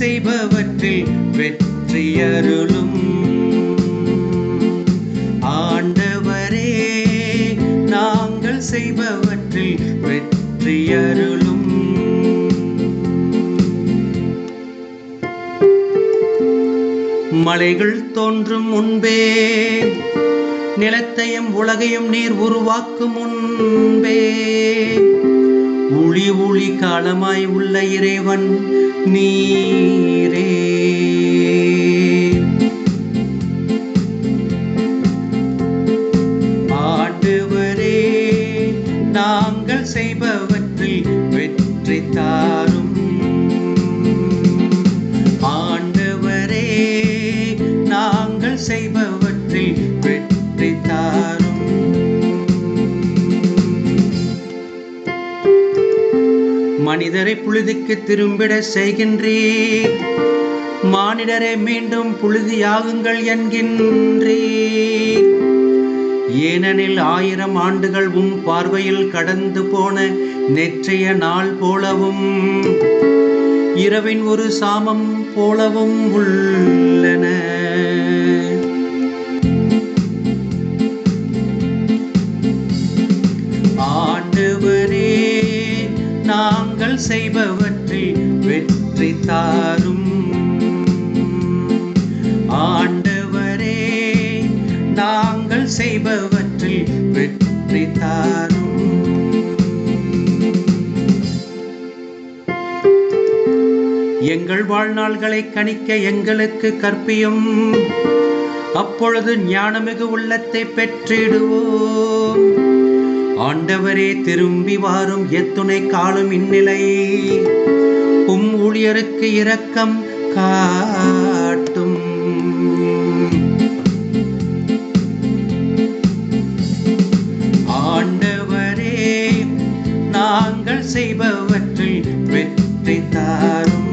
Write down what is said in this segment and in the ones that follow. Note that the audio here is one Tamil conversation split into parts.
செய்பவற்றில் வெற்றி அருளும். ஆண்டவரே நாங்கள் செய்பவற்றில் வெற்றி அருளும். மலைகள் தோன்றும் முன்பே நிலத்தையும் உலகையும் நீர் உருவாக்கும் முன்பே ஒளி காலமாய் உள்ள இறைவன் நீரே. ஆண்டவரே நாங்கள் செய்பவற்றில் வெற்றி தாரும் மனிதரை புழுதிக்கு திரும்பிட செய்கின்றீர். மானிடரை மீண்டும் புழுதியாகுங்கள் என்கின்றீர். ஏனெனில் ஆயிரம் ஆண்டுகள் உம் பார்வையில் கடந்து போன நேற்றைய நாள் போலவும் இரவின் ஒரு சாமம் போலவும் உள்ளன. ஆண்டு நாங்கள் செய்பவற்றில் வெற்றி தாரும். ஆண்டவரே நாங்கள் செய்பவற்றில் வெற்றி தாரும். எங்கள் வாழ்நாள்களை கணிக்க எங்களுக்கு கற்பியும். அப்பொழுது ஞானமிகு உள்ளத்தை பெற்றிடுவோம். ஆண்டவரே திரும்பி வாரும் எத்துணை காலம் இந்நிலை. உம் ஊழியருக்கு இரக்கம் காட்டும். ஆண்டவரே நாங்கள் செய்பவற்றில் வெற்றி தாரும்.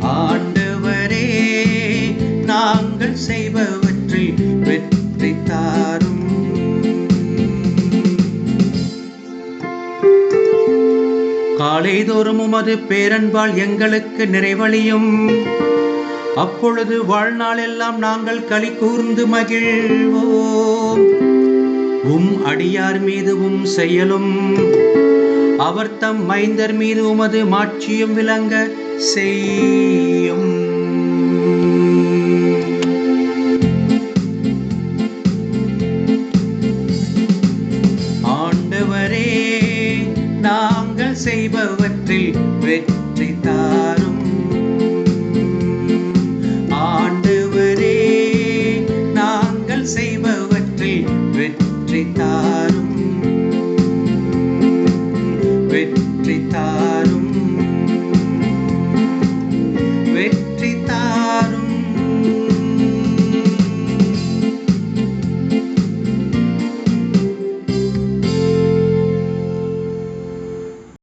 ஆண்டவரே நாங்கள் செய்பவற்றில் காலை தோறும் உமது பேரன்பால் எங்களுக்கு நிறைவழியும் அப்பொழுது வாழ்நாளெல்லாம் நாங்கள் களி கூர்ந்து மகிழ்வோம். உம் அடியார் மீது உம் செயலும் அவர் தம் மைந்தர் மீது உமது மாட்சியும் விளங்க செய்பவற்றில் வெற்றி தாரும். ஆண்டவரே நாங்கள் செய்பவற்றில் வெற்றி தாரும்.